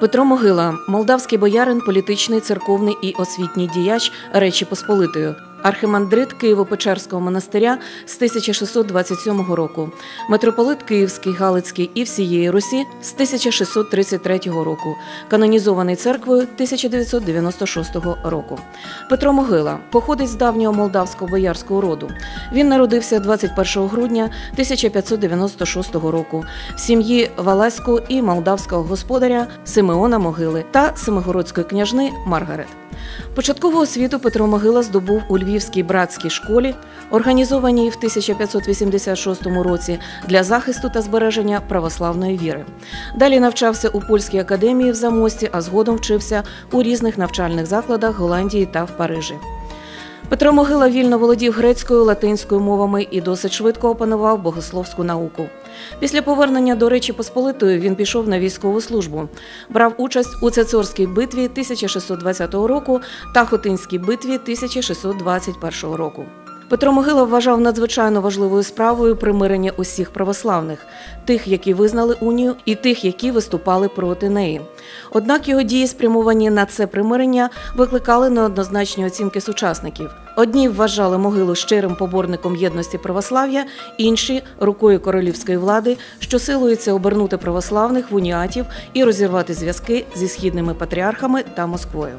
Петро Могила, молдавський боярин, політичний, церковний і освітній діяч Речі Посполитої, архимандрит Києво-Печерського монастиря з 1627 року, митрополит Київський, Галицький і всієї Русі з 1633 року, канонізований церквою 1996 року. Петро Могила походить з давнього молдавського боярського роду. Він народився 21 грудня 1596 року в сім'ї Валаського і молдавського господаря Симеона Могили та Семигородської княжни Маргарет. Початкову освіту Петро Могила здобув у Львівській братській школі, організованій в 1586 році для захисту та збереження православної віри. Далі навчався у польській академії в Замості, а згодом вчився у різних навчальних закладах Голландії та в Парижі. Петро Могила вільно володів грецькою, латинською мовами і досить швидко опанував богословську науку. Після повернення до Речі Посполитої він пішов на військову службу, брав участь у Цецорській битві 1620 року та Хотинській битві 1621 року. Петро Могила вважав надзвичайно важливою справою примирення усіх православних, тих, які визнали унію, і тих, які виступали проти неї. Однак його дії, спрямовані на це примирення, викликали неоднозначні оцінки сучасників. Одні вважали могилу щирим поборником єдності православ'я, інші рукою королівської влади, що силується обернути православних в уніатів і розірвати зв'язки зі східними патріархами та Москвою.